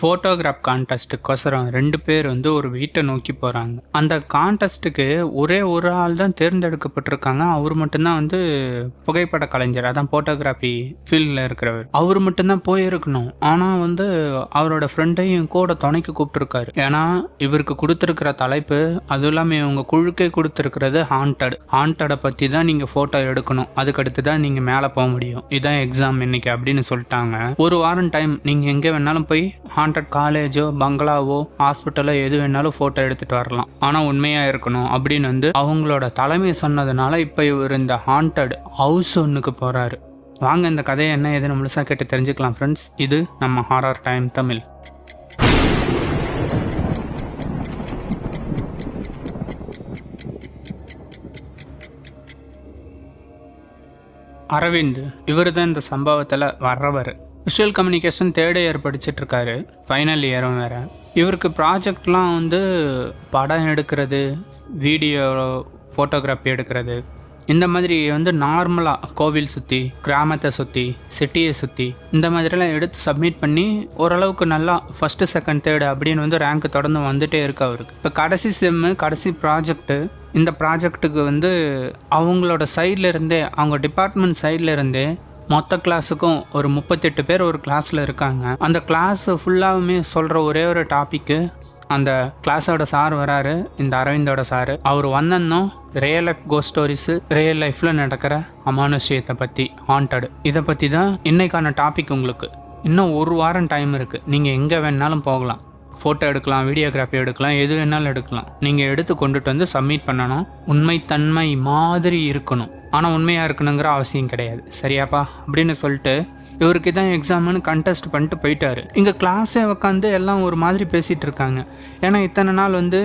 Photograph கான்டெஸ்ட்டுக்கோசரம் ரெண்டு பேர் வந்து ஒரு வீட்டை நோக்கி போகிறாங்க அந்த கான்டெஸ்ட்டுக்கு ஒரே ஒரு ஆள் தான் தேர்ந்தெடுக்கப்பட்டிருக்காங்க. அவர் மட்டும்தான் வந்து புகைப்பட கலைஞர் அதான் ஃபோட்டோகிராஃபி ஃபீல்டில் இருக்கிறவர். அவர் மட்டும்தான் போயிருக்கணும். ஆனால் வந்து அவரோட ஃப்ரெண்டையும் கூட துணைக்கு கூப்பிட்டுருக்காரு. ஏன்னா இவருக்கு கொடுத்துருக்கிற தலைப்பு அதுவும் இல்லாமல் இவங்க குழுக்கே கொடுத்துருக்கிறது ஹாண்டட் ஹாண்டடை பற்றி தான் நீங்கள் ஃபோட்டோ எடுக்கணும். அதுக்கடுத்து தான் நீங்கள் மேலே போக முடியும். இதான் எக்ஸாம் இன்னைக்கு அப்படின்னு சொல்லிட்டாங்க. ஒரு வாரம் டைம் நீங்கள் எங்கே வேணாலும் போய் ஹாண்டட் காலேஜோ பங்களாவோ ஹாஸ்பிட்டலோ எது வேணாலும் ஃபோட்டோ எடுத்துகிட்டு வரலாம். ஆனால் உண்மையாக இருக்கணும் அப்படின்னு வந்து அவங்களோட தலைமை சொன்னதுனால இப்போ இவர் இந்த ஹாண்டட் ஹவுஸ் ஒன்றுக்கு போகிறாரு வாங்க இந்த கதையை என்ன ஏதுன்னு முழுசாக கேட்டு தெரிஞ்சுக்கலாம் ஃப்ரெண்ட்ஸ் இது நம்ம ஹாரர் டைம் தமிழ். அரவிந்த் இவர் தான் இந்த சம்பவத்தில் வர்றவர். விஷுவல் கம்யூனிகேஷன் தேர்ட் இயர் படிச்சுட்டு இருக்காரு ஃபைனல் இயரும் வேறு. இவருக்கு ப்ராஜெக்ட்லாம் வந்து படம் எடுக்கிறது வீடியோ ஃபோட்டோகிராஃபி எடுக்கிறது. இந்த மாதிரி வந்து நார்மலாக கோவில் சுற்றி கிராமத்தை சுற்றி சிட்டியை சுற்றி இந்த மாதிரிலாம் எடுத்து சப்மிட் பண்ணி ஓரளவுக்கு நல்லா ஃபஸ்ட்டு செகண்ட் தேர்டு அப்படின்னு வந்து ரேங்க் தொடர்ந்து வந்துட்டே இருக்கு அவருக்கு. இப்போ கடைசி செம்மு கடைசி ப்ராஜெக்ட்டு இந்த ப்ராஜெக்ட்டுக்கு வந்து அவங்களோட சைட்லேருந்தே இருந்தே அவங்க டிபார்ட்மெண்ட் சைடில் இருந்தே மொத்த கிளாஸுக்கும் ஒரு முப்பத்தெட்டு பேர் ஒரு கிளாஸில் இருக்காங்க. அந்த கிளாஸ் ஃபுல்லாகவுமே சொல்கிற ஒரே ஒரு டாப்பிக்கு அந்த கிளாஸோட சார் வராரு இந்த அரவிந்தோட சார். அவர் வந்தோம் ரியல் லைஃப் கோ ஸ்டோரிஸு ரியல் லைஃப்பில் நடக்கிற அமானுஷ்யத்தை பற்றி ஹாண்டடு இதை பற்றி தான் இன்னைக்கான டாபிக் உங்களுக்கு. இன்னும் ஒரு வாரம் டைம் இருக்குது நீங்கள் எங்கே வேணாலும் போகலாம். ஃபோட்டோ எடுக்கலாம் வீடியோகிராஃபி எடுக்கலாம் எது வேணாலும் எடுக்கலாம். நீங்கள் எடுத்து கொண்டுட்டு வந்து சப்மிட் பண்ணணும். உண்மைத்தன்மை மாதிரி இருக்கணும். ஆனால் உண்மையாக இருக்கணுங்கிற அவசியம் கிடையாது. சரியாப்பா? அப்படின்னு சொல்லிட்டு இவருக்கு தான் எக்ஸாம்னு கண்டெஸ்ட் பண்ணிட்டு போயிட்டார். இங்கே கிளாஸே உட்காந்து எல்லாம் ஒரு மாதிரி பேசிகிட்டு இருக்காங்க. ஏன்னா இத்தனை நாள் வந்து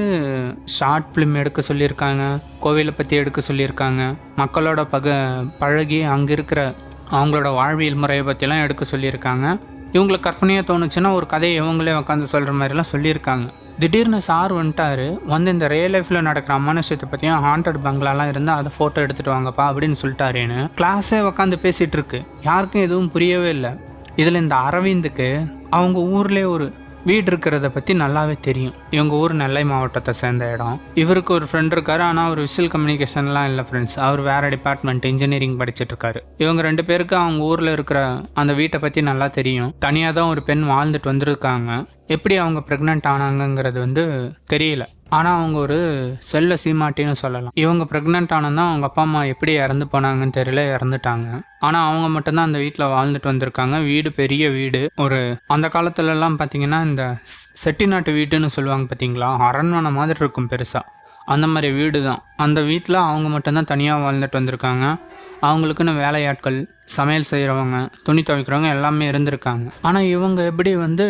ஷார்ட் ஃபிலிம் எடுக்க சொல்லியிருக்காங்க கோவிலை பற்றி எடுக்க சொல்லியிருக்காங்க. மக்களோட பக பழகி அங்கே இருக்கிற அவங்களோட வாழ்வியல் முறையை பற்றிலாம் எடுக்க சொல்லியிருக்காங்க. இவங்களுக்கு கற்பனையாக தோணுச்சுன்னா ஒரு கதையை இவங்களே உட்காந்து சொல்கிற மாதிரிலாம் சொல்லியிருக்காங்க. திடீர்னு சார் வந்துட்டாரு. வந்து இந்த ரியல் லைஃப்பில் நடக்கிற அமானுஷத்தை பற்றியும் ஹாண்டட் பங்களாலாம் இருந்தால் அதை ஃபோட்டோ எடுத்துகிட்டு வாங்கப்பா அப்படின்னு சொல்லிட்டாருன்னு கிளாஸே உட்காந்து பேசிகிட்டு இருக்கு. யாருக்கும் எதுவும் புரியவே இல்லை. இதில் இந்த அரவிந்துக்கு அவங்க ஊர்லேயே ஒரு வீடு இருக்கிறத பற்றி நல்லாவே தெரியும். இவங்க ஊர் நெல்லை மாவட்டத்தை சேர்ந்த இடம். இவருக்கு ஒரு ஃப்ரெண்ட் இருக்காரு. ஆனால் அவர் விசில் கம்யூனிகேஷன்லாம் இல்லை ஃப்ரெண்ட்ஸ் அவர் வேறு டிபார்ட்மெண்ட் இன்ஜினியரிங் படிச்சுட்டு இருக்காரு. இவங்க ரெண்டு பேருக்கு அவங்க ஊரில் இருக்கிற அந்த வீட்டை பற்றி நல்லா தெரியும். தனியாக தான் ஒரு பெண் வாழ்ந்துட்டு வந்திருக்காங்க. எப்படி அவங்க ப்ரெக்னென்ட் ஆனாங்கங்கிறது வந்து தெரியல. ஆனால் அவங்க ஒரு செல்ல சீமாட்டின்னு சொல்லலாம். இவங்க ப்ரெக்னென்ட் ஆனதான் அவங்க அப்பா அம்மா எப்படி இறந்து போனாங்கன்னு தெரியல இறந்துட்டாங்க. ஆனால் அவங்க மட்டும்தான் அந்த வீட்டில் வாழ்ந்துட்டு வந்திருக்காங்க. வீடு பெரிய வீடு. ஒரு அந்த காலத்துலலாம் பார்த்தீங்கன்னா இந்த செட்டிநாட்டு வீடுன்னு சொல்லுவாங்க பார்த்தீங்களா அரண்மனை மாதிரி இருக்கும் பெருசாக அந்த மாதிரி வீடு தான் அந்த வீட்டில் அவங்க மட்டும்தான் தனியாக வாழ்ந்துட்டு வந்திருக்காங்க. அவங்களுக்குன்னு வேலையாட்கள் சமையல் செய்கிறவங்க துணி துவைக்கிறவங்க எல்லாமே இருந்திருக்காங்க. ஆனால் இவங்க எப்படி வந்து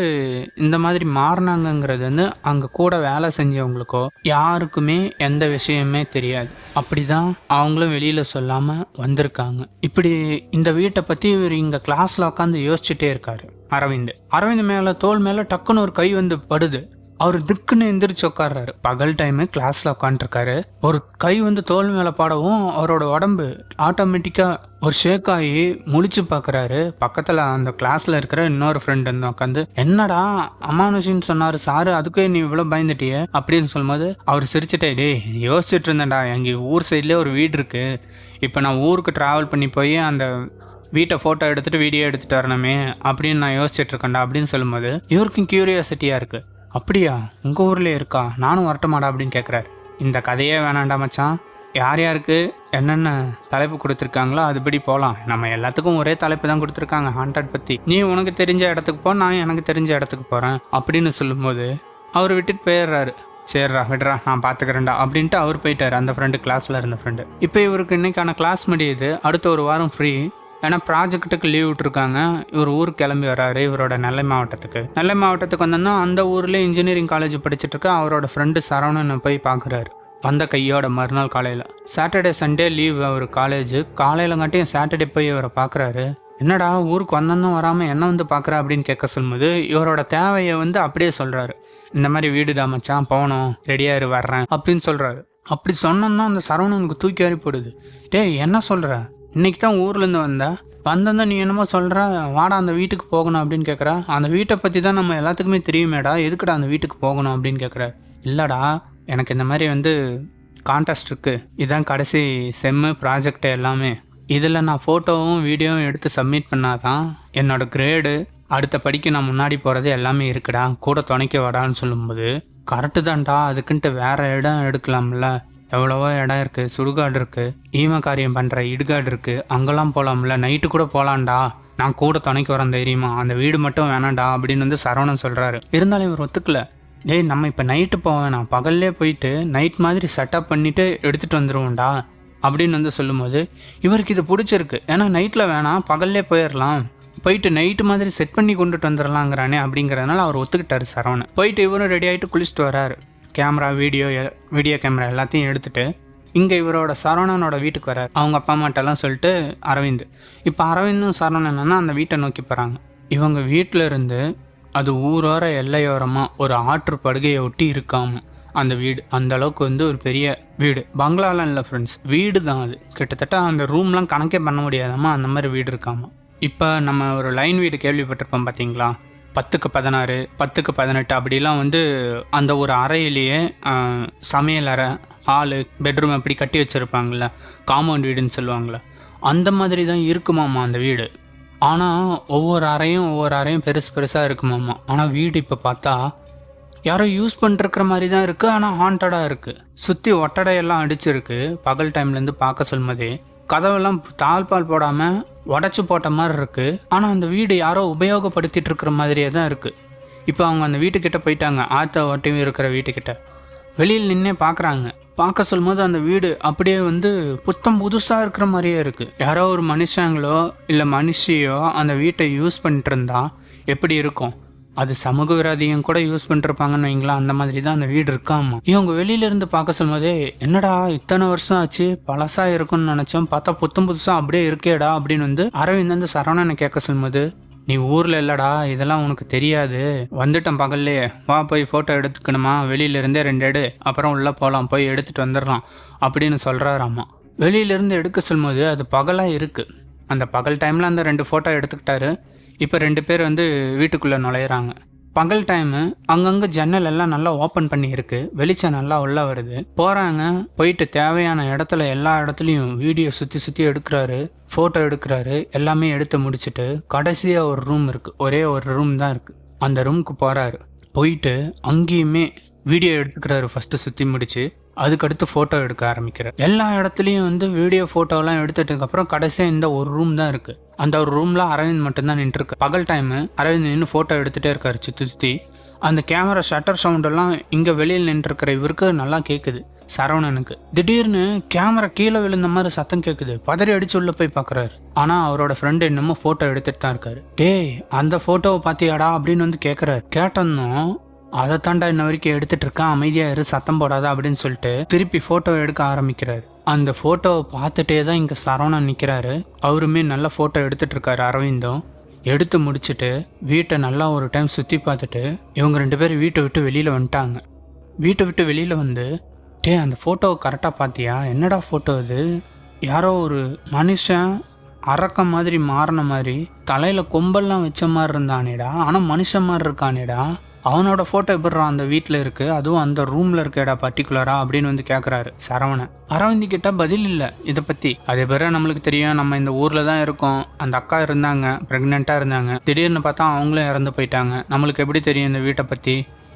இந்த மாதிரி மாறினாங்கங்கிறது வந்து அங்கே கூட வேலை செஞ்சவங்களுக்கோ யாருக்குமே எந்த விஷயமே தெரியாது. அப்படி தான் அவங்களும் வெளியில் சொல்லாமல் வந்திருக்காங்க. இப்படி இந்த வீட்டை பற்றி இவர் இங்கே கிளாஸில் உட்காந்து யோசிச்சுட்டே இருக்காரு அரவிந்த். அரவிந்த் மேலே தோல் மேலே டக்குன்னு ஒரு கை வந்து படுது. அவர் திக்குன்னு எந்திரிச்சு உட்கார்றாரு பகல் டைமு கிளாஸில் உட்காந்துருக்காரு ஒரு கை வந்து தோல் மேலே பாடவும் அவரோட உடம்பு ஆட்டோமேட்டிக்காக ஒரு ஷேக் ஆகி முழிச்சு பார்க்குறாரு பக்கத்தில் அந்த கிளாஸில் இருக்கிற இன்னொரு ஃப்ரெண்டு வந்து உட்காந்து என்னடா அமானுஷின்னு சொன்னார் சாரு அதுக்கே நீ இவ்வளோ பயந்துட்டியே? அப்படின்னு சொல்லும்போது அவர் சிரிச்சிட்டே டேய் யோசிச்சுட்டு இருந்தேன்டா. எங்கள் ஊர் சைட்லேயே ஒரு வீடு இருக்குது இப்போ நான் ஊருக்கு ட்ராவல் பண்ணி போய் அந்த வீட்டை ஃபோட்டோ எடுத்துகிட்டு வீடியோ எடுத்துகிட்டு வரணுமே அப்படின்னு நான் யோசிச்சுட்டு இருக்கேன்டா. அப்படின்னு சொல்லும்போது இவருக்கும் க்யூரியாசிட்டியாக இருக்குது அப்படியா? உங்கள் ஊர்லேயே இருக்கா? நானும் வரட்டுமாடா அப்படின்னு கேட்குறாரு இந்த கதையே வேணாண்டா மச்சான். யார் யாருக்கு என்னென்ன தலைப்பு கொடுத்துருக்காங்களோ அதுபடி போகலாம் நம்ம எல்லாத்துக்கும் ஒரே தலைப்பு தான் கொடுத்துருக்காங்க ஹாண்டட் பற்றி நீ உனக்கு தெரிஞ்ச இடத்துக்கு போ நான் எனக்கு தெரிஞ்ச இடத்துக்கு போகிறேன் அப்படின்னு சொல்லும்போது அவர் விட்டுட்டு போயிடுறாரு. சரிடா விடுறா நான் பார்த்துக்கிறேன்டா அப்படின்ட்டு அவர் போயிட்டார் அந்த ஃப்ரெண்டு கிளாஸில் இருந்த ஃப்ரெண்டு இப்போ இவருக்கு இன்னைக்கான கிளாஸ் முடியுது அடுத்த ஒரு வாரம் ஃப்ரீ ஏன்னா ப்ராஜெக்ட்டுக்கு லீவ் விட்டுருக்காங்க. இவர் ஊருக்கு கிளம்பி வராரு இவரோட நெல்லை மாவட்டத்துக்கு. நெல்லை மாவட்டத்துக்கு வந்தோன்னா அந்த ஊரில் இன்ஜினியரிங் காலேஜ் படிச்சுட்டு இருக்க அவரோட ஃப்ரெண்டு சரவணனை போய் பார்க்குறாரு வந்த கையோட மறுநாள் காலையில். சாட்டர்டே சண்டே லீவ் அவர் காலேஜ் காலையிலங்காட்டியும் சாட்டர்டே போய் இவரை பார்க்குறாரு என்னடா ஊருக்கு வந்தோன்னும் வராமல் என்ன வந்து பார்க்குற அப்படின்னு கேட்க சொல்லும்போது இவரோட தேவையை வந்து அப்படியே சொல்கிறாரு இந்த மாதிரி வீடுடா மச்சான் போகணும் ரெடியாகிரு வர்றேன் அப்படின்னு சொல்கிறாரு அப்படி சொன்னோம்னா அந்த சரவணனுக்கு தூக்கி அறிப்படுது போடுது டேய் என்ன சொல்கிற இன்னைக்கு தான் ஊர்லேருந்து வந்தா. வந்தந்தா நீ என்னமோ சொல்கிற வாடா அந்த வீட்டுக்கு போகணும் அப்படின்னு கேட்குற அந்த வீட்டை பற்றி தான் நம்ம எல்லாத்துக்குமே தெரியுமேடா. எதுக்குடா அந்த வீட்டுக்கு போகணும் அப்படின்னு கேட்குற இல்லைடா எனக்கு இந்த மாதிரி வந்து கான்டெஸ்ட் இருக்குது இதுதான் கடைசி செம்மு ப்ராஜெக்ட் எல்லாமே. இதில் நான் ஃபோட்டோவும் வீடியோவும் எடுத்து சப்மிட் பண்ணாதான் என்னோட கிரேடு அடுத்த படிக்கு நான் முன்னாடி போகிறது எல்லாமே இருக்குடா. கூட துணைக்க வாடான்னு சொல்லும்போது கரெக்டு தான்டா. அதுக்குன்ட்டு வேறு இடம் எடுக்கலாம்ல. எவ்வளவோ இடம் இருக்குது சுடுகாடு இருக்குது ஈம காரியம் பண்ணுற இடுகாடு இருக்குது அங்கெல்லாம் போகலாம்ல நைட்டு கூட போகலான்டா நான் கூட துணைக்கு வரேன் தைரியமா அந்த வீடு மட்டும் வேணாம்டா அப்படின்னு வந்து சரவணன் சொல்கிறாரு இருந்தாலும் இவர் ஒத்துக்கல. டேய் நம்ம இப்போ நைட்டு போக வேணாம். பகல்லே போயிட்டு நைட் மாதிரி செட்டப் பண்ணிவிட்டு எடுத்துகிட்டு வந்துடுவோம்டா அப்படின்னு வந்து சொல்லும்போது இவருக்கு இது பிடிச்சிருக்கு. ஏன்னா நைட்டில் வேணாம். பகல்லே போயிடலாம் போயிட்டு நைட்டு மாதிரி செட் பண்ணி கொண்டுட்டு வந்துடலாங்கிறானே அப்படிங்கிறதுனால அவர் ஒத்துக்கிட்டாரு சரவணன். போயிட்டு இவரும் ரெடி ஆகிட்டு குளிச்சுட்டு வராரு கேமரா வீடியோ வீடியோ கேமரா எல்லாத்தையும் எடுத்துட்டு இங்கே இவரோட சரவணனோட வீட்டுக்கு வர அவங்க அப்பா அம்மாட்டெல்லாம் சொல்லிட்டு அரவிந்த். இப்போ அரவிந்தும் சரவணன் அந்த வீட்டை நோக்கி போகிறாங்க இவங்க வீட்டில் இருந்து அது ஊரோர எல்லையோரமாக ஒரு ஆற்று படுகையை ஒட்டி இருக்காம அந்த வீடு அந்த அளவுக்கு வந்து ஒரு பெரிய வீடு. பங்களாலாம் இல்லை ஃப்ரெண்ட்ஸ் வீடு தான் அது. கிட்டத்தட்ட அந்த ரூம்லாம் கணக்கே பண்ண முடியாதாம்மா அந்த மாதிரி வீடு இருக்காமா. இப்போ நம்ம ஒரு லைன் வீடு கேள்விப்பட்டிருப்போம் பார்த்தீங்களா பத்துக்கு பதினாறு பத்துக்கு பதினெட்டு அப்படிலாம் வந்து அந்த ஒரு அறையிலேயே சமையல் அறை ஹாலு பெட்ரூம் அப்படி கட்டி வச்சுருப்பாங்கள்ல காம்பவுண்ட் வீடுன்னு சொல்லுவாங்கள்ல அந்த மாதிரி தான் இருக்குமாம்மா அந்த வீடு. ஆனால் ஒவ்வொரு அறையும் ஒவ்வொரு அறையும் பெருசு பெருசாக இருக்குமாம்மா. ஆனால் வீடு இப்போ பார்த்தா யாரோ யூஸ் பண்ணிருக்கிற மாதிரி தான் இருக்குது ஆனால் ஹாண்டடாக இருக்குது சுற்றி ஒட்டடையெல்லாம் அடிச்சிருக்கு. பகல் டைம்லேருந்து பார்க்க சொல்லும்போதே கதவெல்லாம் தாழ்பால் போடாமல் உடச்சி போட்ட மாதிரி இருக்குது ஆனால் அந்த வீடு யாரோ உபயோகப்படுத்திட்டு இருக்கிற மாதிரியே தான் இருக்குது இப்போ அவங்க அந்த வீட்டுக்கிட்ட போயிட்டாங்க. ஆத்த ஒட்டையும் இருக்கிற வீட்டுக்கிட்ட. வெளியில் நின்னே பார்க்குறாங்க பார்க்க சொல்லும்போது அந்த வீடு அப்படியே வந்து புத்தம் புதுசாக இருக்கிற மாதிரியே இருக்குது யாரோ ஒரு மனுஷங்களோ இல்லை மனுஷியோ அந்த வீட்டை யூஸ் பண்ணிட்டு இருந்தா எப்படி இருக்கும்? அது சமூக விரோதியும் கூட யூஸ் பண்ணிருப்பாங்கன்னு வைங்களா அந்த மாதிரி தான் அந்த வீடு இருக்காமா? இவங்க வெளியில இருந்து பார்க்க சொல்லும்போதே என்னடா இத்தனை வருஷம் ஆச்சு பழசா இருக்கும்னு நினைச்சோம் பார்த்தா புத்தம் புதுசா அப்படியே இருக்கேடா அப்படின்னு வந்து அரவிந்த் அந்த சரவணனை கேட்க சொல்லும்போது நீ ஊர்ல இல்லடா இதெல்லாம் உனக்கு தெரியாது. வந்துட்டேன் பகல்லையே வா போய் போட்டோ எடுத்துக்கணுமா? வெளியில இருந்தே ரெண்டு எடு அப்புறம் உள்ள போகலாம் போய் எடுத்துட்டு வந்துடலாம் அப்படின்னு சொல்றாராமா. அம்மா இருந்து எடுக்க சொல்லும்போது அது பகலா இருக்கு. அந்த பகல் டைம்ல அந்த ரெண்டு போட்டோ எடுத்துக்கிட்டாரு. இப்போ ரெண்டு பேர் வந்து வீட்டுக்குள்ளே நுழையிறாங்க. பகல் டைமு அங்கங்கே ஜன்னல் எல்லாம் நல்லா ஓப்பன் பண்ணியிருக்கு வெளிச்சம் நல்லா உள்ளே வருது. போகிறாங்க போயிட்டு தேவையான இடத்துல எல்லா இடத்துலையும் வீடியோ சுற்றி சுற்றி எடுக்கிறாரு ஃபோட்டோ எடுக்கிறாரு எல்லாமே எடுத்து முடிச்சுட்டு கடைசியாக ஒரு ரூம் இருக்குது ஒரே ஒரு ரூம் தான் இருக்குது அந்த ரூமுக்கு போகிறாரு போயிட்டு அங்கேயுமே வீடியோ எடுத்துக்கிறாரு ஃபஸ்ட்டு சுற்றி முடிச்சு. அதுக்கடுத்து ஃபோட்டோ எடுக்க ஆரம்பிக்கிறார். எல்லா இடத்துலையும் வந்து வீடியோ ஃபோட்டோலாம் எடுத்துட்டதுக்கப்புறம் கடைசியாக இந்த ஒரு ரூம் தான் இருக்குது அந்த ஒரு ரூமில் அரவிந்த் மட்டும்தான் நின்றுருக்கு பகல் டைமு அரவிந்த் நின்று ஃபோட்டோ எடுத்துகிட்டே இருக்காரு சுற்றி சுற்றி அந்த கேமரா ஷட்டர் சவுண்டெல்லாம் இங்கே வெளியில் நின்றுருக்கிற இவருக்கு நல்லா கேட்குது சரவணனுக்கு. திடீர்னு கேமரா கீழே விழுந்த மாதிரி சத்தம் கேட்குது பதறி அடிச்சு உள்ள போய் பார்க்குறாரு ஆனால் அவரோட ஃப்ரெண்டு என்னமோ ஃபோட்டோ எடுத்துட்டு தான் இருக்காரு. டேய் அந்த ஃபோட்டோவை பார்த்தியாடா அப்படின்னு வந்து கேட்குறாரு கேட்டோம்னா அதை தாண்டா இன்ன வரைக்கும் எடுத்துட்டு இருக்கேன் அமைதியா இரு சத்தம் போடாத அப்படின்னு சொல்லிட்டு திருப்பி போட்டோ எடுக்க ஆரம்பிக்கிறாரு. அந்த போட்டோவை பார்த்துட்டே தான் இங்கே சரவணன் நிற்கிறாரு அவருமே நல்ல ஃபோட்டோ எடுத்துகிட்டு இருக்காரு அரவிந்தும். எடுத்து முடிச்சுட்டு வீட்டை நல்லா ஒரு டைம் சுற்றி பார்த்துட்டு இவங்க ரெண்டு பேரும் வீட்டை விட்டு வெளியில் வந்துட்டாங்க. வீட்டை விட்டு வெளியில் வந்து டே அந்த ஃபோட்டோவை கரெக்டாக பார்த்தியா? என்னடா ஃபோட்டோ இது? யாரோ ஒரு மனுஷன் அறக்க மாதிரி மாறின மாதிரி தலையில் கொம்பெல்லாம் வச்ச மாதிரி இருந்தானேடா. ஆனால் மனுஷன் மாதிரி இருக்கானேடா. அவனோட ஃபோட்டோ எப்படிறா அந்த வீட்டில் இருக்குது அதுவும் அந்த ரூமில் இருக்கேடா பர்டிகுலராக அப்படின்னு வந்து கேட்குறாரு சரவணன். அரவிந்த் கிட்ட பதில் இல்லை இதை பற்றி அதே பிறகு நம்மளுக்கு தெரியும். நம்ம இந்த ஊரில் தான் இருக்கோம். அந்த அக்கா இருந்தாங்க ப்ரெக்னெண்ட்டாக இருந்தாங்க. திடீர்னு பார்த்தா அவங்களும் இறந்து போயிட்டாங்க. நம்மளுக்கு எப்படி தெரியும் இந்த வீட்டை பற்றி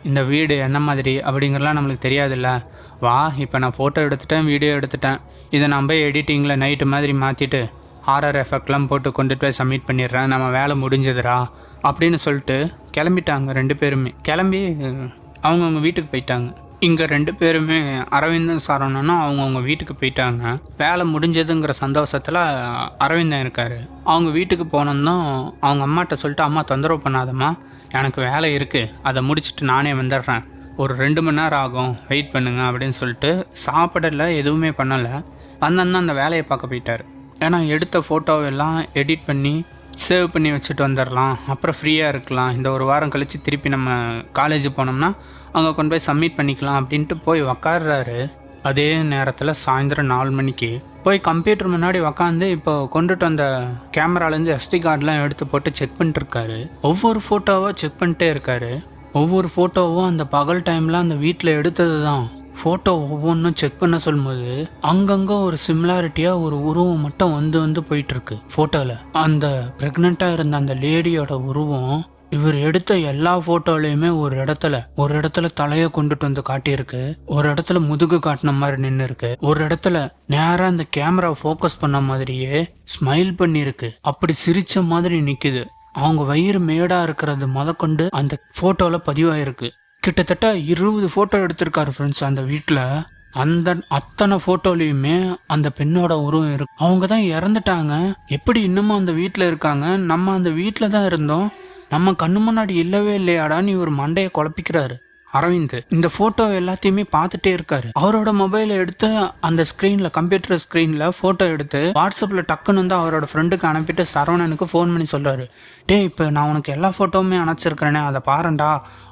இந்த வீடு என்ன மாதிரி? அப்படிங்கிறலாம் நம்மளுக்கு தெரியாதுல்ல. வா இப்போ நான் ஃபோட்டோ எடுத்துட்டேன் வீடியோ எடுத்துட்டேன். இதை நான் போய் எடிட்டிங்கில் நைட்டு மாதிரி மாற்றிட்டு ஹாரர் எஃபெக்ட்லாம் போட்டு கொண்டுட்டு போய் சப்மிட் பண்ணிடுறேன். நம்ம வேலை முடிஞ்சதுடா. அப்படின்னு சொல்லிட்டு கிளம்பிட்டாங்க ரெண்டு பேருமே. கிளம்பி அவங்கவுங்க வீட்டுக்கு போயிட்டாங்க. இங்கே ரெண்டு பேருமே அரவிந்தன் சரவணனும் அவங்கவுங்க வீட்டுக்கு போயிட்டாங்க. வேலை முடிஞ்சதுங்கிற சந்தோஷத்தில் அரவிந்தன் இருக்கார். அவங்க வீட்டுக்கு போனதும் அவங்க அம்மாட்ட சொல்லிட்டு அம்மா தொந்தரவு பண்ணாதம்மா. எனக்கு வேலை இருக்குது அதை முடிச்சுட்டு நானே வந்துடுறேன். ஒரு ரெண்டு மணி நேரம் ஆகும். வெயிட் பண்ணுங்க அப்படின்னு சொல்லிட்டு சாப்பிடல எதுவுமே பண்ணலை. வந்தோன்னா அந்த வேலையை பார்க்க போயிட்டார். ஏன்னா எடுத்த ஃபோட்டோவெல்லாம் எடிட் பண்ணி சேவ் பண்ணி வச்சுட்டு வந்துடலாம் அப்புறம் ஃப்ரீயாக இருக்கலாம். இந்த ஒரு வாரம் கழித்து திருப்பி நம்ம காலேஜ் போனோம்னா அங்கே கொண்டு போய் சப்மிட் பண்ணிக்கலாம் அப்படின்ட்டு போய் உக்காடுறாரு அதே நேரத்தில் சாயந்தரம் நாலு மணிக்கு போய் கம்ப்யூட்டர் முன்னாடி உக்காந்து இப்போ கொண்டுட்டு வந்த கேமராலேருந்து எஸ்டி கார்டெலாம் எடுத்து போட்டு செக் பண்ணிட்டுருக்காரு ஒவ்வொரு ஃபோட்டோவாக செக் பண்ணிட்டே இருக்காரு. ஒவ்வொரு ஃபோட்டோவும் அந்த பகல் டைமில் அந்த வீட்டில் எடுத்தது தான் ஃபோட்டோ ஒவ்வொன்றும் செக் பண்ண சொல்லும்போது அங்கங்கே ஒரு சிமிலாரிட்டியாக ஒரு உருவம் மட்டும் வந்து வந்து போயிட்டுருக்கு ஃபோட்டோவில் அந்த ப்ரெக்னெண்ட்டாக இருந்த அந்த லேடியோட உருவம் இவர் எடுத்த எல்லா ஃபோட்டோலையுமே ஒரு இடத்துல ஒரு இடத்துல தலையை கொண்டுட்டு வந்து காட்டியிருக்கு. ஒரு இடத்துல முதுகு காட்டின மாதிரி நின்று இருக்கு ஒரு இடத்துல நேராக அந்த கேமரா ஃபோக்கஸ் பண்ண மாதிரியே ஸ்மைல் பண்ணியிருக்கு. அப்படி சிரிச்ச மாதிரி நிற்குது அவங்க வயிறு மேடாக இருக்கிறது முதற்கொண்டு அந்த ஃபோட்டோவில் பதிவாயிருக்கு. கிட்டத்தட்ட இருபது ஃபோட்டோ எடுத்திருக்காரு ஃப்ரெண்ட்ஸ் அந்த வீட்டில் அந்த அத்தனை ஃபோட்டோலையுமே அந்த பெண்ணோட உருவம் இருக்கு. அவங்க தான் இறந்துட்டாங்க. எப்படி இன்னமும் அந்த வீட்டில் இருக்காங்க? நம்ம அந்த வீட்டில் தான் இருந்தோம். நம்ம கண்ணு முன்னாடி இல்லவே இல்லையாடான்னு இவர் மண்டையை குழப்பிக்கிறாரு. அரவிந்த் இந்த போட்டோ எல்லாத்தையுமே பார்த்துட்டே இருக்காரு. அவரோட மொபைலை எடுத்து அந்த ஸ்க்ரீனில் கம்ப்யூட்டர் ஸ்க்ரீனில் போட்டோ எடுத்து வாட்ஸ்அப்ல டக்குன்னு வந்து அவரோட ஃப்ரெண்டுக்கு அனுப்பிட்டு சரவணனுக்கு ஃபோன் பண்ணி சொல்றாரு. டேய் இப்போ நான் உனக்கு எல்லா ஃபோட்டோவுமே அனுப்பிச்சிருக்கிறேனே அதை பாருண்டா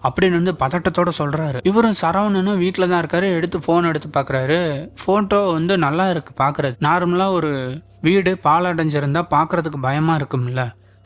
அப்படின்னு வந்து பதட்டத்தோட சொல்றாரு. இவரும் சரவணனும் வீட்டில் தான் இருக்காரு எடுத்து ஃபோன் எடுத்து பார்க்குறாரு ஃபோட்டோ வந்து நல்லா இருக்கு பார்க்கறது நார்மலாக ஒரு வீடு பாலடைஞ்சிருந்தா பார்க்கறதுக்கு பயமா இருக்கும்ல.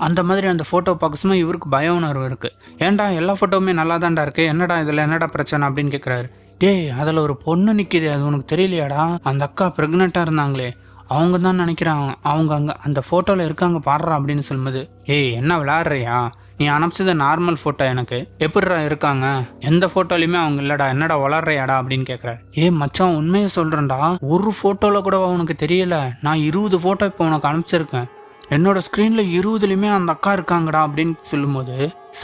அந்த மாதிரி அந்த ஃபோட்டோ பார்க்கும் இவருக்கு பய உணர்வு இருக்குது ஏன்டா எல்லா ஃபோட்டோவுமே நல்லா தான்டா இருக்குது என்னடா இதில் என்னடா பிரச்சனை அப்படின்னு கேட்குறாரு டேய் அதில் ஒரு பொண்ணு நிற்கிது அது உனக்கு தெரியலையாடா? அந்த அக்கா ப்ரெக்னெண்ட்டாக இருந்தாங்களே. அவங்க தான் நினைக்கிறாங்க அவங்க அங்கே அந்த ஃபோட்டோவில் இருக்காங்க பாடுறா அப்படின்னு சொல்லும்போது ஏய் என்ன விளாட்றியா நீ அனுப்பிச்சது நார்மல் ஃபோட்டோ எனக்கு. எப்படிடா இருக்காங்க? எந்த ஃபோட்டோலையுமே அவங்க இல்லடா என்னடா வளர்றியாடா? அப்படின்னு கேட்குறாரு ஏ மச்சான் உண்மையை சொல்கிறேன்டா ஒரு ஃபோட்டோவில் கூட உனக்கு தெரியல. நான் இருபது ஃபோட்டோ இப்போ உனக்கு அனுப்பிச்சிருக்கேன். என்னோட ஸ்க்ரீனில் இருபதுலையுமே அந்த அக்கா இருக்காங்கடா அப்படின்னு சொல்லும்போது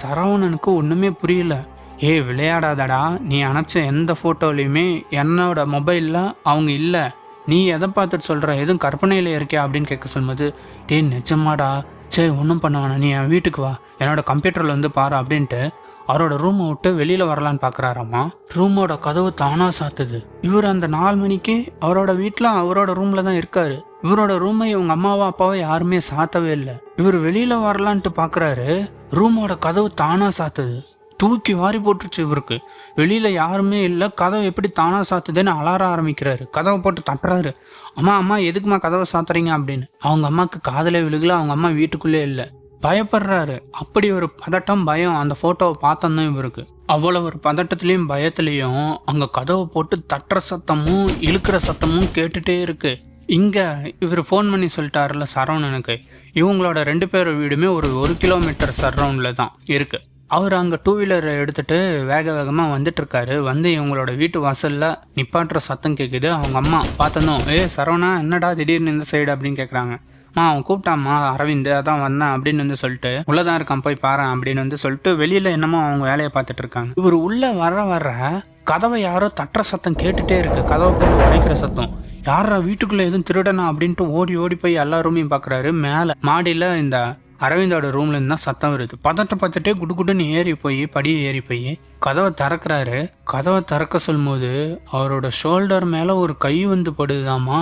சரவணனுக்கு ஒன்றுமே புரியல. ஏய் விளையாடாதடா. நீ அனுப்பிச்ச எந்த ஃபோட்டோலையுமே என்னோட மொபைலில் அவங்க இல்லை. நீ எதை பார்த்துட்டு சொல்கிற எதுவும் கற்பனையில் இருக்கியா? அப்படின்னு கேட்க சொல்லும்போது டே நிஜமாடா. சரி ஒன்றும் பண்ண வேணாம். நீ என் வீட்டுக்கு வா. என்னோட கம்ப்யூட்டரில் வந்து பாரு அப்படின்ட்டு அவரோட ரூமை விட்டு வெளியில் வரலான்னு பார்க்குறாராம்மா ரூமோட கதவு தானாக சாத்துது. இவர் அந்த நாலு மணிக்கு அவரோட வீட்டில் அவரோட ரூமில் தான் இருக்காரு. இவரோட ரூமை இவங்க அம்மாவோ அப்பாவோ யாருமே சாத்தவே இல்லை. இவர் வெளியில் வரலான்ட்டு பார்க்குறாரு ரூமோட கதவு தானாக சாத்துது. தூக்கி வாரி போட்டுருச்சு இவருக்கு. வெளியில் யாருமே இல்லை. கதவை எப்படி தானாக சாத்துதுன்னு அலார ஆரம்பிக்கிறாரு. கதவை போட்டு தட்டுறாரு அம்மா அம்மா எதுக்குமா கதவை சாத்துறீங்க? அப்படின்னு. அவங்க அம்மாவுக்கு காதலே விழுகல. அவங்க அம்மா வீட்டுக்குள்ளே இல்லை. பயப்படுறாரு. அப்படி ஒரு பதட்டம் பயம் அந்த ஃபோட்டோவை பார்த்தோம் இவருக்கு. அவ்வளோ ஒரு பதட்டத்துலேயும் பயத்துலேயும் அங்கே கதவை போட்டு தட்டுற சத்தமும் இழுக்கிற சத்தமும் கேட்டுட்டே இருக்கு. இங்கே இவர் ஃபோன் பண்ணி சொல்லிட்டாருல சரவணனுக்கு. இவங்களோட ரெண்டு பேர் வீடுமே ஒரு ஒரு கிலோமீட்டர் சரவுண்டில் தான் இருக்குது அவர் அங்கே டூ வீலரை எடுத்துகிட்டு வேக வேகமாக வந்துட்டுருக்காரு. வந்து இவங்களோட வீட்டு வாசலில் நிப்பாட்டுற சத்தம் கேட்குது அவங்க அம்மா பார்த்ததும் ஏ சரவணா என்னடா திடீர்னு இந்த சைடு அப்படின்னு கேட்குறாங்க மா அவன் கூப்பிட்டாம்மா அரவிந்த் அதான் வந்தேன் அப்படின்னு வந்து சொல்லிட்டு உள்ளதான் இருக்கான் போய் பாரு அப்படின்னு வந்து சொல்லிட்டு வெளியில் என்னமோ அவங்க வேலையை பார்த்துட்டு இருக்காங்க. இவர் உள்ளே வர வர கதவை யாரோ தட்டுற சத்தம் கேட்டுட்டே இருக்கு. கதவை போட்டு உடைக்கிற சத்தம். யாரா வீட்டுக்குள்ளே எதுவும் திருடனா? அப்படின்ட்டு ஓடி ஓடி போய் எல்லா ரூமையும் பார்க்குறாரு மேலே மாடியில் இந்த அரவிந்தோட ரூம்லேருந்து தான் சத்தம் வருது. பதட்ட பார்த்துட்டே குடு குடுன்னு ஏறி போய் படியை ஏறி போய் கதவை திறக்கிறாரு. கதவை திறக்க சொல்லும்போது அவரோட ஷோல்டர் மேலே ஒரு கை வந்து படுதாமா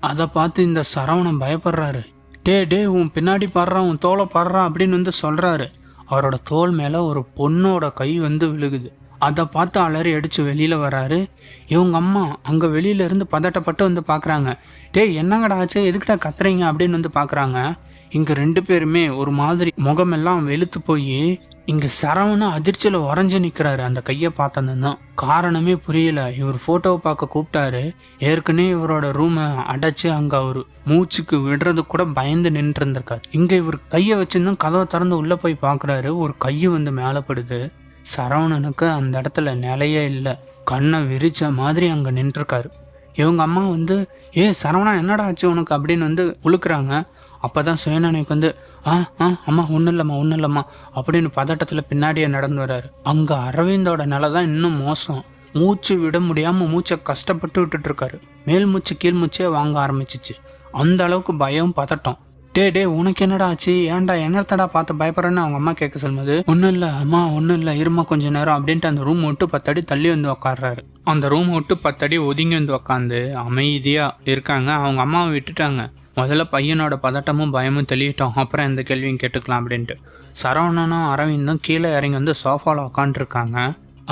அதை பார்த்து இந்த சரவணன் பயப்படுறாரு. டே டே உன் பின்னாடி பாடுறான் உன் தோலை பாடுறான் அப்படின்னு வந்து சொல்கிறாரு அவரோட தோல் மேலே ஒரு பொண்ணோட கை வந்து விழுகுது. அதை பார்த்து அலறி அடித்து வெளியில் வராரு. இவங்க அம்மா அங்கே வெளியிலேருந்து பதட்டப்பட்டு வந்து பார்க்குறாங்க டேய் என்னங்கடா ஆச்சு? எதுக்கிட்ட கத்துறீங்க? அப்படின்னு வந்து பார்க்குறாங்க இங்கே ரெண்டு பேருமே ஒரு மாதிரி முகமெல்லாம் வெளுத்து போய் இங்கே சரவண அதிர்ச்சியில் உறைஞ்சு நிற்கிறாரு அந்த கையை பார்த்ததுந்தான் காரணமே புரியல. இவர் ஃபோட்டோவை பார்க்க கூப்பிட்டாரு. ஏற்கனவே இவரோட ரூமை அடைச்சு அங்கே அவர் மூச்சுக்கு விடுறது கூட பயந்து நின்று இருந்திருக்காரு இங்கே இவர் கையை வச்சிருந்தோம் கதவை திறந்து உள்ளே போய் பார்க்குறாரு ஒரு கையை வந்து மேலப்படுது சரவணனுக்கு அந்த இடத்துல நிலையே இல்லை. கண்ணை விரிச்ச மாதிரி அங்கே நின்றுருக்காரு. இவங்க அம்மா வந்து ஏ சரவணா என்னடா ஆச்சு உனக்கு? அப்படின்னு வந்து உழுக்குறாங்க. அப்போ தான் சுயநானைக்கு வந்து ஆ ஆ அம்மா ஒன்றும் இல்லைம்மா ஒன்றும் இல்லைம்மா அப்படின்னு பதட்டத்தில் பின்னாடியே நடந்து வர்றாரு. அங்கே அரவிந்தோட நிலை தான் இன்னும் மோசம். மூச்சு விட முடியாமல் மூச்சை கஷ்டப்பட்டு விட்டுட்டு மேல் மூச்சு கீழ் மூச்சே வாங்க ஆரம்பிச்சிச்சு. அந்த அளவுக்கு பயம் பதட்டம். டே டே உனக்கு என்னடா ஆச்சு? ஏன்டா என்னத்தடா பார்த்து பயப்படுறேன்னு அவங்க அம்மா கேட்க சொல்லும்போது ஒன்றும் இல்லை அம்மா ஒன்றும் இல்லை இருமா கொஞ்சம் நேரம் அப்படின்ட்டு அந்த ரூம் விட்டு பத்தடி தள்ளி வந்து உக்காடுறாரு அந்த ரூம் விட்டு பத்தடி ஒதுங்கி வந்து உக்காந்து அமைதியாக இருக்காங்க. அவங்க அம்மாவை விட்டுட்டாங்க. முதல்ல பையனோட பதட்டமும் பயமும் தெளிவிட்டோம் அப்புறம் எந்த கேள்வியும் கேட்டுக்கலாம் அப்படின்ட்டு. சரவணனும் அரவிந்தும் கீழே இறங்கி வந்து சோஃபாவில் உக்காண்டிருக்காங்க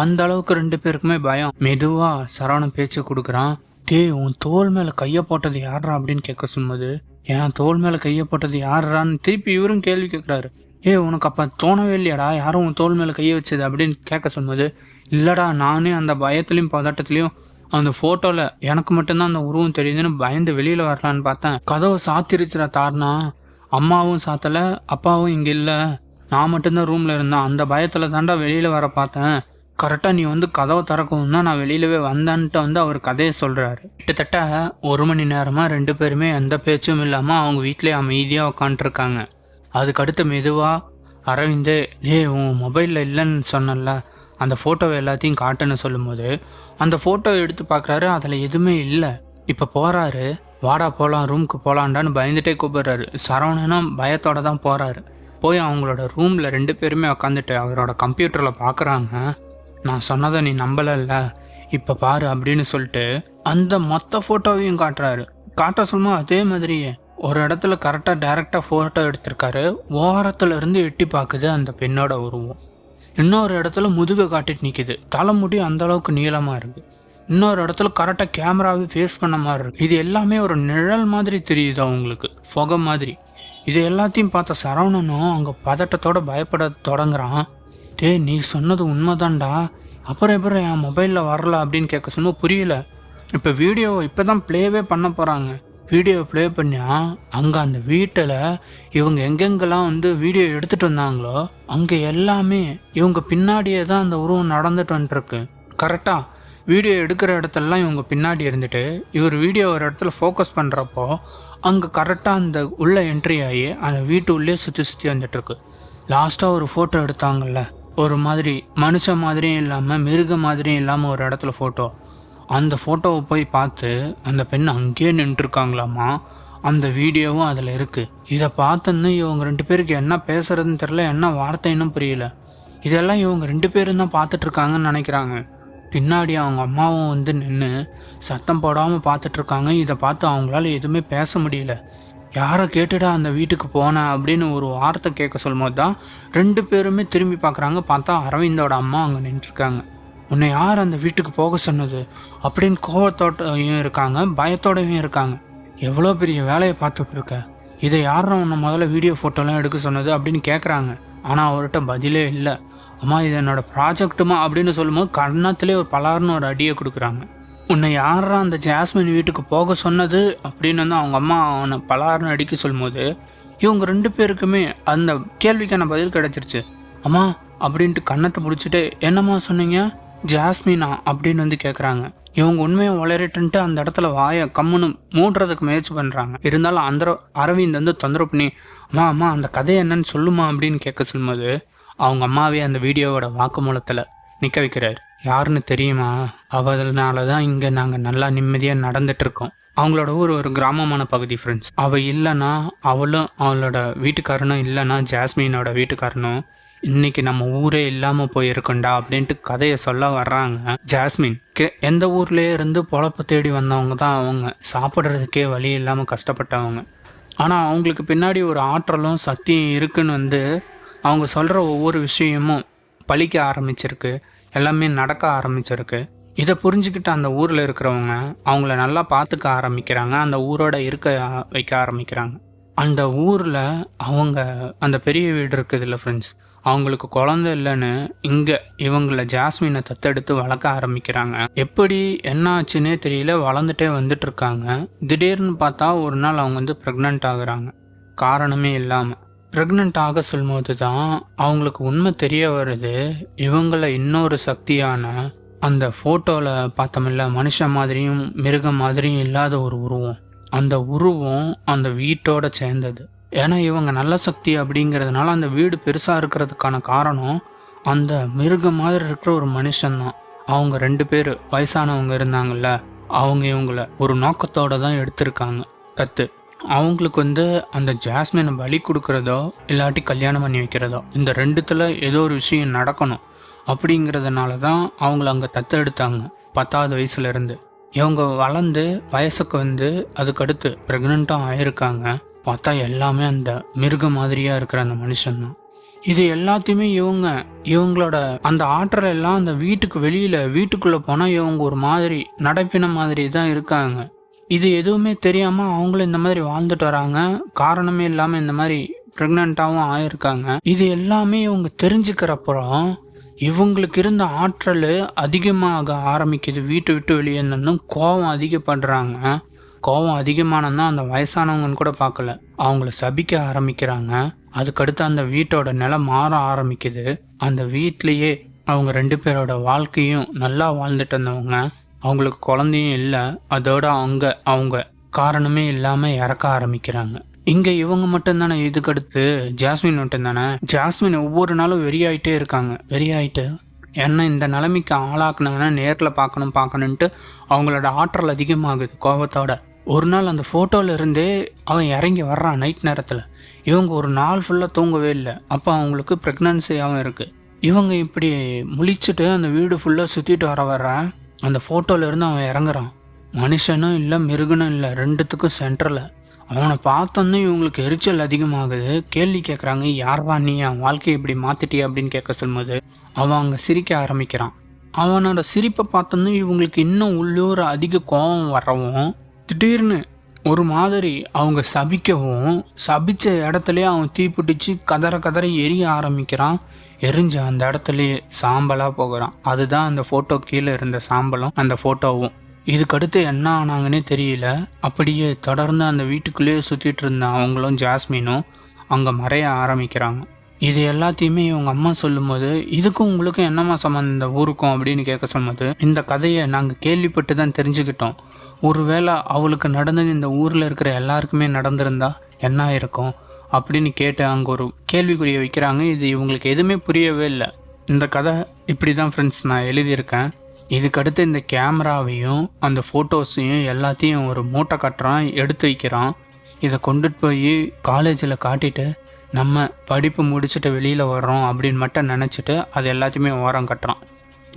அந்த அளவுக்கு ரெண்டு பேருக்குமே பயம். மெதுவாக சரவணன் பேச்சு கொடுக்குறான். டேய் உன் தோல் மேலே கையை போட்டது யாரா அப்படின்னு கேட்க சொல்லும்போது என் தோல் மேலே கையை போட்டது யாருறான்னு திருப்பி இவரும் கேள்வி கேட்குறாரு ஏ உனக்கு அப்போ தோணவே இல்லையாடா? யாரும் உன் தோல் மேலே கையை வச்சது அப்படின்னு கேட்க சொல்லும்போது இல்லைடா நானே அந்த பயத்துலையும் பதட்டத்துலேயும் அந்த ஃபோட்டோவில் எனக்கு மட்டும்தான் அந்த உருவம் தெரியுதுன்னு பயந்து வெளியில் வரலான்னு பார்த்தேன். கதவை சாத்திருச்சுடா தார்னா. அம்மாவும் சாத்தலை அப்பாவும் இங்கே இல்லை. நான் மட்டும்தான் ரூமில் இருந்தேன். அந்த பயத்தில் தாண்டா வெளியில் வர பார்த்தேன். கரெக்டாக நீ வந்து கதவை திறக்கவும் தான் நான் வெளியிலவே வந்தேன்ட்டு வந்து அவர் கதையை சொல்கிறாரு கிட்டத்தட்ட ஒரு மணி நேரமாக ரெண்டு பேருமே எந்த பேச்சும் இல்லாமல் அவங்க வீட்டிலே அமைதியாக உட்காந்துருக்காங்க அதுக்கடுத்து மெதுவாக அரவிந்தே ஏ உன் மொபைலில் இல்லைன்னு சொன்னல அந்த ஃபோட்டோவை எல்லாத்தையும் காட்டுன்னு சொல்லும்போது அந்த ஃபோட்டோவை எடுத்து பார்க்குறாரு அதில் எதுவுமே இல்லை. இப்போ போகிறாரு வாடா போகலாம் ரூமுக்கு போகலான்டான்னு பயந்துட்டே கூப்பிடுறாரு. சரவணனும் பயத்தோட தான் போகிறாரு போய் அவங்களோட ரூமில் ரெண்டு பேருமே உட்காந்துட்டு அவரோட கம்ப்யூட்டரில் பார்க்குறாங்க நான் சொன்னதை நீ நம்பலைல்ல? இப்போ பாரு அப்படின்னு சொல்லிட்டு அந்த மொத்த ஃபோட்டோவையும் காட்டுறாரு. காட்ட சொல்லும்போது அதே மாதிரியே. ஒரு இடத்துல கரெக்டாக டேரெக்டாக ஃபோட்டோ எடுத்திருக்காரு. ஓரத்துல இருந்து எட்டி பார்க்குது அந்த பெண்ணோட உருவம். இன்னொரு இடத்துல முதுகை காட்டிட்டு நிற்கிது தலைமுடி அந்த அளவுக்கு நீளமாக இருக்குது இன்னொரு இடத்துல கரெக்டாக கேமராவே ஃபேஸ் பண்ண மாதிரி இருக்குது இது எல்லாமே ஒரு நிழல் மாதிரி தெரியுது அவங்களுக்கு புகை மாதிரி. இது எல்லாத்தையும் பார்த்த சரவணனும் அங்கே பதட்டத்தோட பயப்பட தொடங்குறான். டேய் நீ சொன்னது உண்மைதான்டா. அப்புறம் எப்படி என் மொபைலில் வரல அப்படின்னு கேட்க சொல்லும்போது புரியல? இப்போ வீடியோவை இப்போ தான் ப்ளேவே பண்ண போகிறாங்க வீடியோ ப்ளே பண்ணியா? அங்கே அந்த வீட்டில் இவங்க எங்கெங்கெல்லாம் வந்து வீடியோ எடுத்துகிட்டு வந்தாங்களோ அங்கே எல்லாமே இவங்க பின்னாடியே தான் அந்த உருவம் நடந்துட்டு வந்துருக்கு. கரெக்டாக வீடியோ எடுக்கிற இடத்துலலாம் இவங்க பின்னாடி இருந்துட்டு இவர் வீடியோ ஒரு இடத்துல ஃபோக்கஸ் பண்ணுறப்போ அங்கே கரெக்டாக அந்த உள்ளே என்ட்ரி ஆகி அந்த வீட்டு உள்ளே சுற்றி சுற்றி வந்துட்டுருக்கு லாஸ்ட்டாக ஒரு ஃபோட்டோ எடுத்தாங்கல்ல? ஒரு மாதிரி மனுஷன் மாதிரியும் இல்லாமல் மிருக மாதிரியும் இல்லாமல் ஒரு இடத்துல ஃபோட்டோ அந்த ஃபோட்டோவை போய் பார்த்து அந்த பெண் அங்கேயே நின்றுருக்காங்களாமா? அந்த வீடியோவும் அதில் இருக்குது இதை பார்த்தோன்னு இவங்க ரெண்டு பேருக்கு என்ன பேசுகிறதுன்னு தெரில என்ன வார்த்தைன்னு புரியல. இதெல்லாம் இவங்க ரெண்டு பேரும் தான் பார்த்துட்ருக்காங்கன்னு நினைக்கிறாங்க. பின்னாடி அவங்க அம்மாவும் வந்து நின்று சத்தம் போடாமல் பார்த்துட்ருக்காங்க. இதை பார்த்து அவங்களால எதுவுமே பேச முடியல. யாரை கேட்டுடா அந்த வீட்டுக்கு போனேன் அப்படின்னு ஒரு வார்த்தை கேட்க சொல்லும்போது தான் ரெண்டு பேருமே திரும்பி பார்க்குறாங்க. பார்த்தா அரவிந்தோட அம்மா அங்கே நின்றுருக்காங்க. உன்னை யார் அந்த வீட்டுக்கு போக சொன்னது? அப்படின்னு கோவத்தோட்டையும் இருக்காங்க பயத்தோடயும் இருக்காங்க. எவ்வளோ பெரிய வேலையை பார்த்துட்டு இருக்க இதை யாரும் உன்னை முதல்ல வீடியோ ஃபோட்டோலாம் எடுக்க சொன்னது? அப்படின்னு கேட்குறாங்க. ஆனால் அவர்கிட்ட பதிலே இல்லை. அம்மா இது என்னோட ப்ராஜெக்ட்டுமா? அப்படின்னு சொல்லும்போது கன்னத்திலே ஒரு பலார்னு ஒரு அடியை கொடுக்குறாங்க. உன்னை யாரா அந்த ஜாஸ்மின் வீட்டுக்கு போக சொன்னது அப்படின்னு வந்து அவங்க அம்மா அவனை பலார்னு அடிக்க சொல்லும்போது இவங்க ரெண்டு பேருக்குமே அந்த கேள்விக்கான பதில் கிடைச்சிருச்சு. அம்மா அப்படின்ட்டு கண்ணத்தை பிடிச்சிட்டு என்னம்மா சொன்னீங்க? ஜாஸ்மினா அப்படின்னு வந்து கேட்குறாங்க இவங்க உண்மையை வளரட்டுன்ட்டு அந்த இடத்துல வாயை கம்முன்னு மூடுறதுக்கு முயற்சி பண்ணுறாங்க இருந்தாலும் அந்த அரவிந்த் வந்து தொந்தரவு பண்ணி அம்மா அம்மா அந்த கதை என்னன்னு சொல்லுமா? அப்படின்னு கேட்க சொல்லும்போது அவங்க அம்மாவே அந்த வீடியோவோட வாக்குமூலத்தில் நிற்க வைக்கிறார். யாருன்னு தெரியுமா? அவதனால தான் இங்கே நாங்கள் நல்லா நிம்மதியாக நடந்துட்டு இருக்கோம் அவங்களோட ஊர் ஒரு கிராமமான பகுதி ஃப்ரெண்ட்ஸ் அவள் இல்லைன்னா அவளும் அவளோட வீட்டுக்காரனும் இல்லைன்னா ஜாஸ்மினோட வீட்டுக்காரனும் இன்னைக்கு நம்ம ஊரே இல்லாமல் போயிருக்கோண்டா அப்படின்ட்டு கதையை சொல்ல வர்றாங்க ஜாஸ்மின். கே எந்த ஊர்லேயே இருந்து பொழப்ப தேடி வந்தவங்க தான் அவங்க. சாப்பிட்றதுக்கே வழி இல்லாமல் கஷ்டப்பட்டவங்க. ஆனால் அவங்களுக்கு பின்னாடி ஒரு ஆற்றலும் சக்தியும் இருக்குன்னு வந்து அவங்க சொல்கிற ஒவ்வொரு விஷயமும் பழிக்க ஆரம்பிச்சிருக்கு. எல்லாமே நடக்க ஆரம்பிச்சிருக்கு. இதை புரிஞ்சுக்கிட்டு அந்த ஊரில் இருக்கிறவங்க அவங்கள நல்லா பார்த்துக்க ஆரம்பிக்கிறாங்க. அந்த ஊரோட இருக்க வைக்க ஆரம்பிக்கிறாங்க. அந்த ஊரில் அவங்க அந்த பெரிய வீடு இருக்குதுல்ல ஃப்ரெண்ட்ஸ் அவங்களுக்கு குழந்த இல்லைன்னு இங்கே இவங்கள ஜாஸ்மினை தத்தெடுத்து வளர்க்க ஆரம்பிக்கிறாங்க. எப்படி என்ன ஆச்சுன்னே தெரியல. வளர்ந்துட்டே வந்துட்டு இருக்காங்க. திடீர்னு பார்த்தா ஒரு நாள் அவங்க வந்து ப்ரெக்னென்ட் ஆகுறாங்க. காரணமே இல்லாமல் ப்ரெக்னென்ட் ஆக சொல்லும்போது தான் அவங்களுக்கு உண்மை தெரிய வருது. இவங்கள இன்னொரு சக்தியான அந்த ஃபோட்டோவில் பார்த்தோமில்ல மனுஷன் மாதிரியும் மிருகம் மாதிரியும் இல்லாத ஒரு உருவம். அந்த உருவம் அந்த வீட்டோட சேர்ந்தது. ஏன்னா இவங்க நல்ல சக்தி அப்படிங்கிறதுனால அந்த வீடு பெருசாக இருக்கிறதுக்கான காரணம் அந்த மிருகம் மாதிரி இருக்கிற ஒரு மனுஷன்தான். அவங்க ரெண்டு பேர் வயசானவங்க இருந்தாங்கல்ல அவங்க இவங்கள ஒரு நோக்கத்தோடு தான் எடுத்திருக்காங்க. கத்து. அவங்களுக்கு வந்து அந்த ஜாஸ்மினை பலி கொடுக்குறதோ இல்லாட்டி கல்யாணம் பண்ணி வைக்கிறதோ இந்த ரெண்டுத்தில் ஏதோ ஒரு விஷயம் நடக்கணும். அப்படிங்கிறதுனால தான் அவங்கள அங்கே தத்தெடுத்தாங்க பத்தாவது வயசுலேருந்து. இவங்க வளர்ந்து வயசுக்கு வந்து அதுக்கடுத்து ப்ரெக்னெண்ட்டாக ஆயிருக்காங்க. பார்த்தா எல்லாமே அந்த மிருகம் மாதிரியாக இருக்கிற அந்த மனுஷன்தான். இது எல்லாத்தையுமே இவங்க இவங்களோட அந்த ஆற்றல் எல்லாம் அந்த வீட்டுக்கு வெளியில் வீட்டுக்குள்ளே போனால் இவங்க ஒரு மாதிரி நடைப்பின மாதிரி தான் இருக்காங்க. இது எதுவுமே தெரியாமல் அவங்களும் இந்த மாதிரி வாழ்ந்துட்டு வராங்க. காரணமே இல்லாமல் இந்த மாதிரி ப்ரெக்னெண்ட்டாகவும் ஆயிருக்காங்க. இது எல்லாமே இவங்க தெரிஞ்சுக்கிறப்புறம் இவங்களுக்கு இருந்த ஆற்றல் அதிகமாக ஆரம்பிக்குது. வீட்டை விட்டு வெளியே இருந்தும் கோபம் அதிகப்படுறாங்க. கோபம் அதிகமானதான் அந்த வயசானவங்கன்னு கூட பார்க்கல. அவங்கள சபிக்க ஆரம்பிக்கிறாங்க. அதுக்கடுத்து அந்த வீட்டோட நிலை மாற ஆரம்பிக்குது. அந்த வீட்லேயே அவங்க ரெண்டு பேரோட வாழ்க்கையும் நல்லா வாழ்ந்துட்டு இருந்தவங்க. அவங்களுக்கு குழந்தையும் இல்லை அதோட அவங்க அவங்க. காரணமே இல்லாமல் இறக்க ஆரம்பிக்கிறாங்க. இங்கே இவங்க மட்டும்தானே இதுக்கடுத்து ஜாஸ்மின் மட்டும்தானே? ஜாஸ்மின் ஒவ்வொரு நாளும் வெறியாயிட்டே இருக்காங்க. வெறியாயிட்டு என்ன இந்த நிலைமைக்கு ஆளாக்குனாங்கன்னா நேரில் பார்க்கணும் பார்க்கணுன்ட்டு அவங்களோட ஆற்றல் அதிகமாகுது கோபத்தோட. ஒரு நாள் அந்த ஃபோட்டோவில் இருந்தே அவன் இறங்கி வர்றான் நைட் நேரத்தில். இவங்க ஒரு நாள் ஃபுல்லாக தூங்கவே இல்லை. அப்போ அவங்களுக்கு ப்ரெக்னன்சியாகவும் இருக்குது இவங்க இப்படி முழிச்சுட்டு அந்த வீடு ஃபுல்லாக சுற்றிட்டு வர வர்றேன். அந்த ஃபோட்டோலேருந்து அவன் இறங்குறான். மனுஷனும் இல்லை மிருகனும் இல்லை ரெண்டுத்துக்கும் சென்டரில் அவனை பார்த்தோன்னே இவங்களுக்கு எரிச்சல் அதிகமாகுது. கேள்வி கேட்குறாங்க யார்வா நீ? என் வாழ்க்கையை இப்படி மாற்றிட்டியா அப்படின்னு கேட்க சொல்லும்போது அவன் அங்கே சிரிக்க ஆரம்பிக்கிறான். அவனோட சிரிப்பை பார்த்தோன்னே இவங்களுக்கு இன்னும் உள்ளூர் அதிக கோபம் வரவும் திடீர்னு ஒரு மாதிரி அவங்க சபிக்கவும் சபித்த இடத்துலையே அவன் தீப்பிடிச்சு கதற கதற எரிய ஆரம்பிக்கிறான். எரிஞ்ச அந்த இடத்துலயே சாம்பலாக போகிறான். அதுதான் அந்த ஃபோட்டோ கீழே இருந்த சாம்பலும் அந்த ஃபோட்டோவும் இதுக்கடுத்து என்ன ஆனாங்கன்னே தெரியல. அப்படியே தொடர்ந்து அந்த வீட்டுக்குள்ளேயே சுற்றிட்டு இருந்த அவங்களும் ஜாஸ்மினும் அங்கே மறைய ஆரம்பிக்கிறாங்க. இது எல்லாத்தையுமே இவங்க அம்மா சொல்லும்போது இதுக்கும் உங்களுக்கும் என்னம்மா சம்மந்தம் இந்த ஊருக்கும் அப்படின்னு கேட்க சொல்லும்போது இந்த கதையை நாங்கள் கேள்விப்பட்டு தான் தெரிஞ்சுக்கிட்டோம். ஒருவேளை அவளுக்கு நடந்தது இந்த ஊரில் இருக்கிற எல்லாருக்குமே நடந்திருந்தா என்ன இருக்கும் அப்படின்னு கேட்டு அங்கே ஒரு கேள்விக்குறிய வைக்கிறாங்க. இது இவங்களுக்கு எதுவுமே புரியவே இல்லை. இந்த கதை இப்படி தான் ஃப்ரெண்ட்ஸ் நான் எழுதியிருக்கேன். இதுக்கடுத்து இந்த கேமராவையும் அந்த ஃபோட்டோஸையும் எல்லாத்தையும் ஒரு மூட்டை கட்டுறான் எடுத்து வைக்கிறான். இதை கொண்டுட்டு போய் காலேஜில் காட்டிட்டு நம்ம படிப்பு முடிச்சுட்டு வெளியில் வர்றோம் அப்படின்னு மட்டும் நினச்சிட்டு அது எல்லாத்தையுமே ஓரம் கட்டுறான்.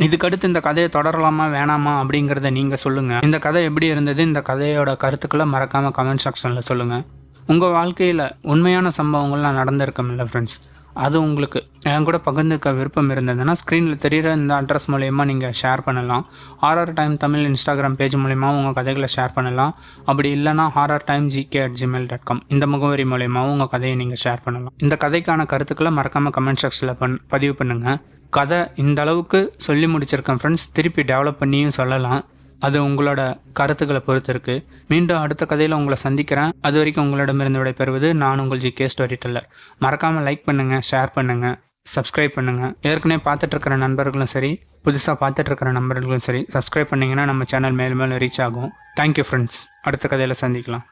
இதுக்கடுத்து இந்த கதையை தொடரலாமா வேணாமா அப்படிங்கிறத நீங்கள் சொல்லுங்கள் இந்த கதை எப்படி இருந்தது இந்த கதையோட கருத்துக்களை மறக்காமல் கமெண்ட் செக்ஷனில் சொல்லுங்கள் உங்கள் வாழ்க்கையில் உண்மையான சம்பவங்கள்லாம் நடந்திருக்கும்ல ஃப்ரெண்ட்ஸ் அது உங்களுக்கு என் கூட பகிர்ந்துக்க விருப்பம் இருந்ததுன்னா ஸ்க்ரீனில் தெரிகிற இந்த அட்ரஸ் மூலயமா நீங்கள் ஷேர் பண்ணலாம். RR time Tamil Instagram page மூலயமா உங்கள் கதைகளை ஷேர் பண்ணலாம். அப்படி இல்லைனா RR time GK at Gmail dot com இந்த முகவரி மூலயமாவும் உங்கள் கதையை நீங்கள் ஷேர் பண்ணலாம். இந்த கதைக்கான கருத்துக்களை மறக்காமல் கமெண்ட் செக்ஷனில் பண் பதிவு பண்ணுங்கள் கதை இந்த அளவுக்கு சொல்லி முடிச்சிருக்கேன் ஃப்ரெண்ட்ஸ் திருப்பி டெவலப் பண்ணியும் சொல்லலாம். அது உங்களோட கருத்துக்களை பொறுத்து இருக்கு மீண்டும் அடுத்த கதையில் உங்களை சந்திக்கிறேன். அது வரைக்கும் உங்களிடமிருந்து விடைபெறுவது நான் உங்கள் ஜி கே ஸ்டோரி டெல்லர். மறக்காமல் லைக் பண்ணுங்கள் ஷேர் பண்ணுங்கள் சப்ஸ்கிரைப் பண்ணுங்கள் ஏற்கனவே பார்த்துட்டு இருக்கிற நண்பர்களும் சரி புதுசாக பார்த்துட்டு இருக்கிற நண்பர்களும் சரி சப்ஸ்கிரைப் பண்ணிங்கன்னா நம்ம சேனல் மேலும் மேலும் ரீச் ஆகும். தேங்க்யூ ஃப்ரெண்ட்ஸ் அடுத்த கதையில் சந்திக்கலாம்.